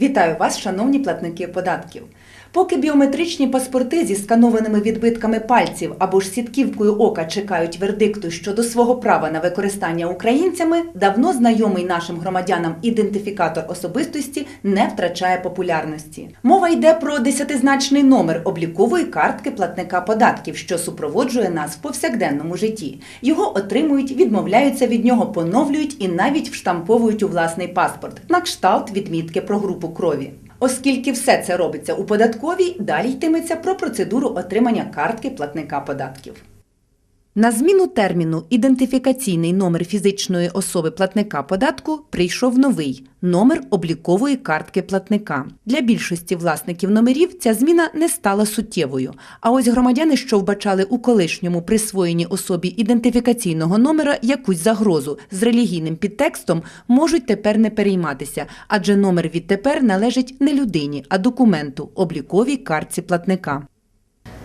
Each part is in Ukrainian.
Вітаю вас, шановні платники податків. Поки біометричні паспорти зі сканованими відбитками пальців або ж сітківкою ока чекають вердикту щодо свого права на використання українцями, давно знайомий нашим громадянам ідентифікатор особистості не втрачає популярності. Мова йде про десятизначний номер облікової картки платника податків, що супроводжує нас в повсякденному житті. Його отримують, відмовляються від нього, поновлюють і навіть вштамповують у власний паспорт на кшталт відмітки про групу крові. Оскільки все це робиться у податковій, далі йтиметься про процедуру отримання картки платника податків. На зміну терміну ідентифікаційний номер фізичної особи платника податку прийшов новий номер облікової картки платника. Для більшості власників номерів ця зміна не стала суттєвою. А ось громадяни, що вбачали у колишньому присвоєнні особі ідентифікаційного номера якусь загрозу з релігійним підтекстом, можуть тепер не перейматися, адже номер відтепер належить не людині, а документу обліковій картці платника.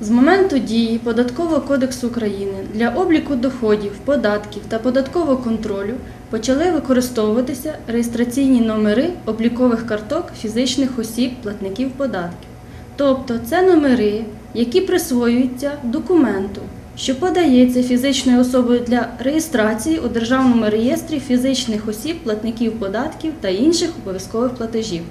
З моменту дії Податкового кодексу України для обліку доходів, податків та податкового контролю почали використовуватися реєстраційні номери облікових карток фізичних осіб платників податків. Тобто це номери, які присвоюються документу, що подається фізичною особою для реєстрації у Державному реєстрі фізичних осіб платників податків та інших обов'язкових платежів.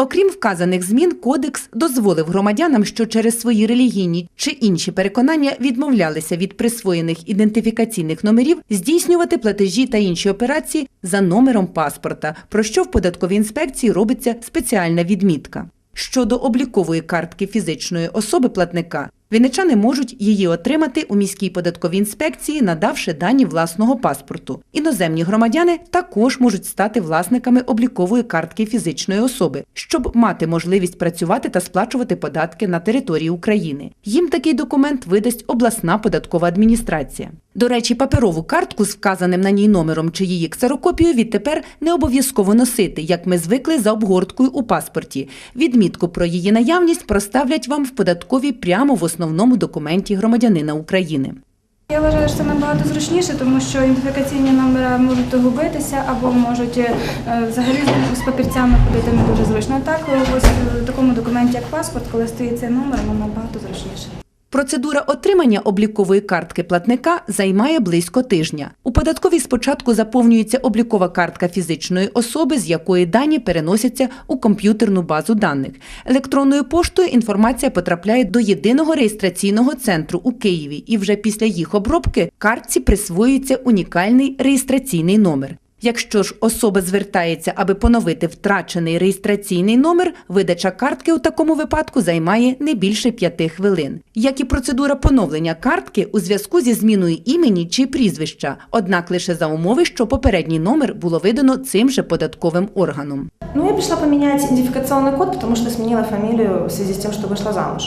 Окрім вказаних змін, кодекс дозволив громадянам, що через свої релігійні чи інші переконання відмовлялися від присвоєних ідентифікаційних номерів, здійснювати платежі та інші операції за номером паспорта, про що в податковій інспекції робиться спеціальна відмітка. Щодо облікової картки фізичної особи платника, вінничани можуть її отримати у міській податковій інспекції, надавши дані власного паспорту. Іноземні громадяни також можуть стати власниками облікової картки фізичної особи, щоб мати можливість працювати та сплачувати податки на території України. Їм такий документ видасть обласна податкова адміністрація. До речі, паперову картку з вказаним на ній номером чи її ксерокопію відтепер не обов'язково носити, як ми звикли за обгорткою у паспорті. Відмітку про її наявність проставлять вам в податковій прямо в основному документі громадянина України. Я вважаю, що це набагато зручніше, тому що ідентифікаційні номери можуть губитися або можуть е, взагалі з папірцями ходити не дуже зручно. Так, ось в такому документі, як паспорт, коли стоїть цей номер, воно набагато зручніше. Процедура отримання облікової картки платника займає близько тижня. У податковій спочатку заповнюється облікова картка фізичної особи, з якої дані переносяться у комп'ютерну базу даних. Електронною поштою інформація потрапляє до єдиного реєстраційного центру у Києві, і вже після їх обробки картці присвоюється унікальний реєстраційний номер. Якщо ж особа звертається, аби поновити втрачений реєстраційний номер, видача картки у такому випадку займає не більше п'яти хвилин. Як і процедура поновлення картки у зв'язку зі зміною імені чи прізвища, однак лише за умови, що попередній номер було видано цим же податковим органом. Ну, я пришла поменять идентификационный код, потому что сменила фамилию в связи с тем, что вышла замуж.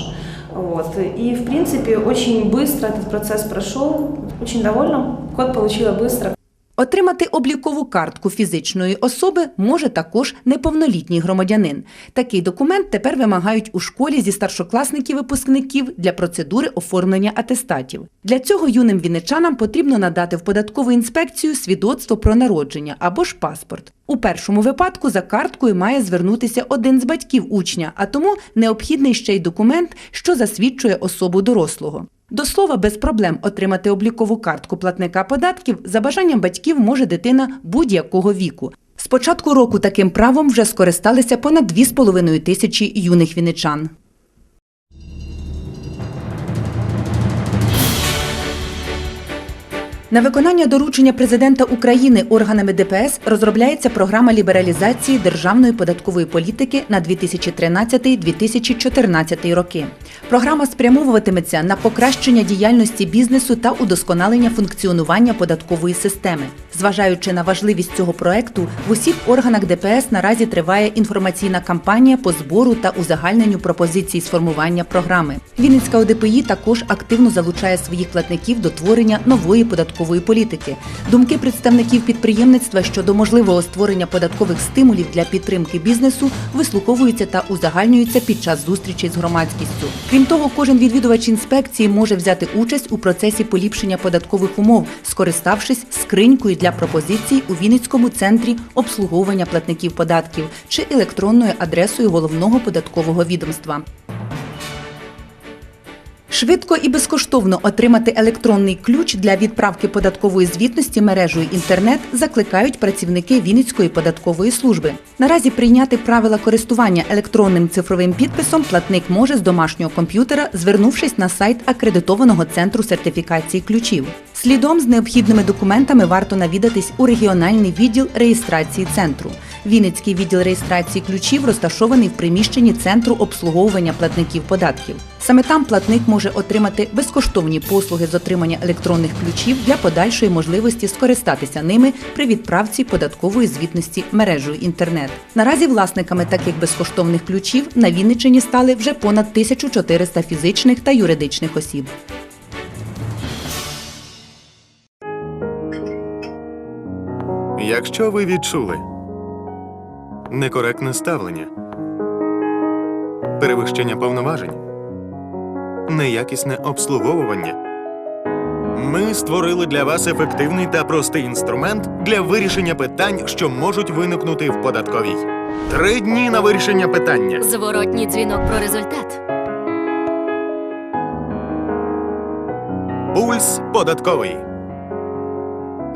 Вот. И, в принципе, очень быстро этот процесс прошел. Очень довольна. Код получила быстро. Отримати облікову картку фізичної особи може також неповнолітній громадянин. Такий документ тепер вимагають у школі зі старшокласників-випускників для процедури оформлення атестатів. Для цього юним вінничанам потрібно надати в податкову інспекцію свідоцтво про народження або ж паспорт. У першому випадку за карткою має звернутися один з батьків учня, а тому необхідний ще й документ, що засвідчує особу дорослого. До слова, без проблем отримати облікову картку платника податків за бажанням батьків може дитина будь-якого віку. З початку року таким правом вже скористалися понад 2,5 тисячі юних віничан. На виконання доручення президента України органами ДПС розробляється програма лібералізації державної податкової політики на 2013-2014 роки. Програма спрямовуватиметься на покращення діяльності бізнесу та удосконалення функціонування податкової системи. Зважаючи на важливість цього проекту, в усіх органах ДПС наразі триває інформаційна кампанія по збору та узагальненню пропозицій з формування програми. Вінницька ОДПІ також активно залучає своїх платників до творення нової податкової політики. Думки представників підприємництва щодо можливого створення податкових стимулів для підтримки бізнесу вислуховуються та узагальнюються під час зустрічей з громадськістю. Крім того, кожен відвідувач інспекції може взяти участь у процесі поліпшення податкових умов, скориставшись скринькою для пропозицій у Вінницькому центрі обслуговування платників податків чи електронною адресою головного податкового відомства. Швидко і безкоштовно отримати електронний ключ для відправки податкової звітності мережею інтернет закликають працівники Вінницької податкової служби. Наразі прийняти правила користування електронним цифровим підписом платник може з домашнього комп'ютера, звернувшись на сайт акредитованого центру сертифікації ключів. Слідом з необхідними документами варто навідатись у регіональний відділ реєстрації центру. Вінницький відділ реєстрації ключів розташований в приміщенні центру обслуговування платників податків. Саме там платник може отримати безкоштовні послуги з отримання електронних ключів для подальшої можливості скористатися ними при відправці податкової звітності мережею інтернет. Наразі власниками таких безкоштовних ключів на Вінниччині стали вже понад 1400 фізичних та юридичних осіб. Якщо ви відчули некоректне ставлення, перевищення повноважень, неякісне обслуговування, ми створили для вас ефективний та простий інструмент для вирішення питань, що можуть виникнути в податковій. Три дні на вирішення питання. Зворотній дзвінок про результат. Пульс податковий.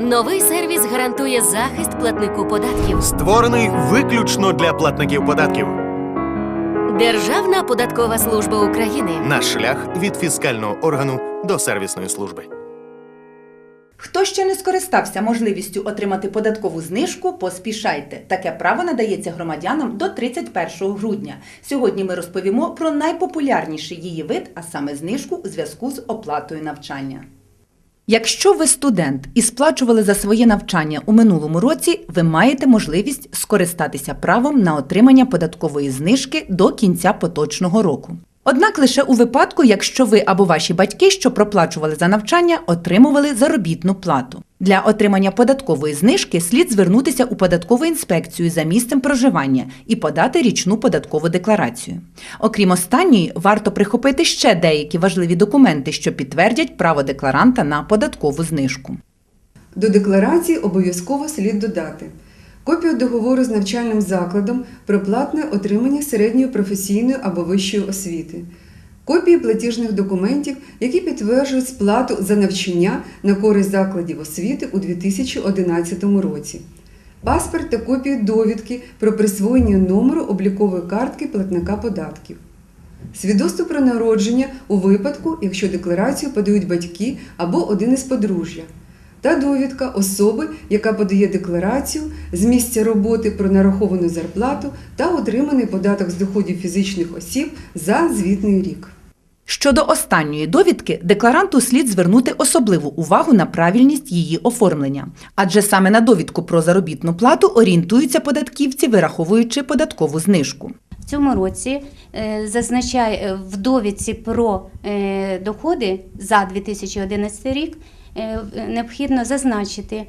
Новий сервіс гарантує захист платнику податків. Створений виключно для платників податків. Державна податкова служба України. Наш шлях від фіскального органу до сервісної служби. Хто ще не скористався можливістю отримати податкову знижку, поспішайте. Таке право надається громадянам до 31 грудня. Сьогодні ми розповімо про найпопулярніший її вид, а саме знижку у зв'язку з оплатою навчання. Якщо ви студент і сплачували за своє навчання у минулому році, ви маєте можливість скористатися правом на отримання податкової знижки до кінця поточного року. Однак лише у випадку, якщо ви або ваші батьки, що проплачували за навчання, отримували заробітну плату. Для отримання податкової знижки слід звернутися у податкову інспекцію за місцем проживання і подати річну податкову декларацію. Окрім останньої, варто прихопити ще деякі важливі документи, що підтвердять право декларанта на податкову знижку. До декларації обов'язково слід додати копію договору з навчальним закладом про платне отримання середньої професійної або вищої освіти, копії платіжних документів, які підтверджують сплату за навчання на користь закладів освіти у 2011 році, паспорт та копію довідки про присвоєння номеру облікової картки платника податків. Свідоцтво про народження у випадку, якщо декларацію подають батьки або один із подружжя, та довідка особи, яка подає декларацію з місця роботи про нараховану зарплату та отриманий податок з доходів фізичних осіб за звітний рік. Щодо останньої довідки, декларанту слід звернути особливу увагу на правильність її оформлення, адже саме на довідку про заробітну плату орієнтуються податківці, вираховуючи податкову знижку. В цьому році е, зазначає е, в довідці про е, доходи за 2011 рік необхідно зазначити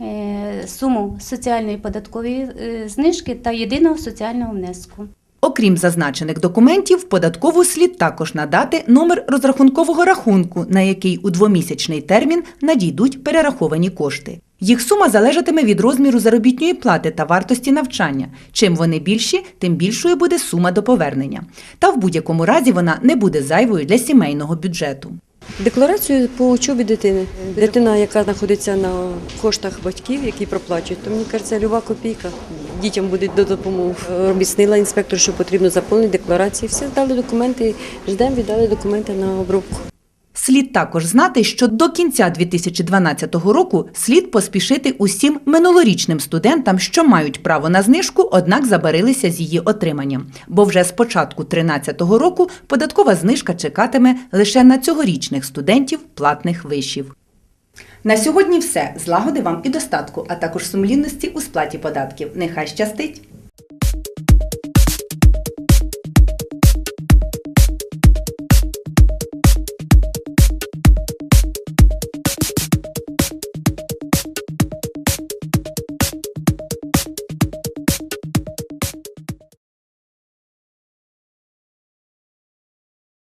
е, суму соціальної податкової е, знижки та єдиного соціального внеску. Окрім зазначених документів, податкову слід також надати номер розрахункового рахунку, на який у двомісячний термін надійдуть перераховані кошти. Їх сума залежатиме від розміру заробітної плати та вартості навчання. Чим вони більші, тим більшою буде сума до повернення. Та в будь-якому разі вона не буде зайвою для сімейного бюджету. Декларацію по учобі дитини. Дитина, яка знаходиться на коштах батьків, які проплачують, то мені кажеться, люба копійка дітям буде до допомоги. Об'яснила інспектор, що потрібно заповнити декларації. Всі здали документи, ждемо, віддали документи на обробку. Слід також знати, що до кінця 2012 року слід поспішити усім минулорічним студентам, що мають право на знижку, однак забарилися з її отриманням. Бо вже з початку 2013 року податкова знижка чекатиме лише на цьогорічних студентів платних вишів. На сьогодні все. Злагоди вам і достатку, а також сумлінності у сплаті податків. Нехай щастить!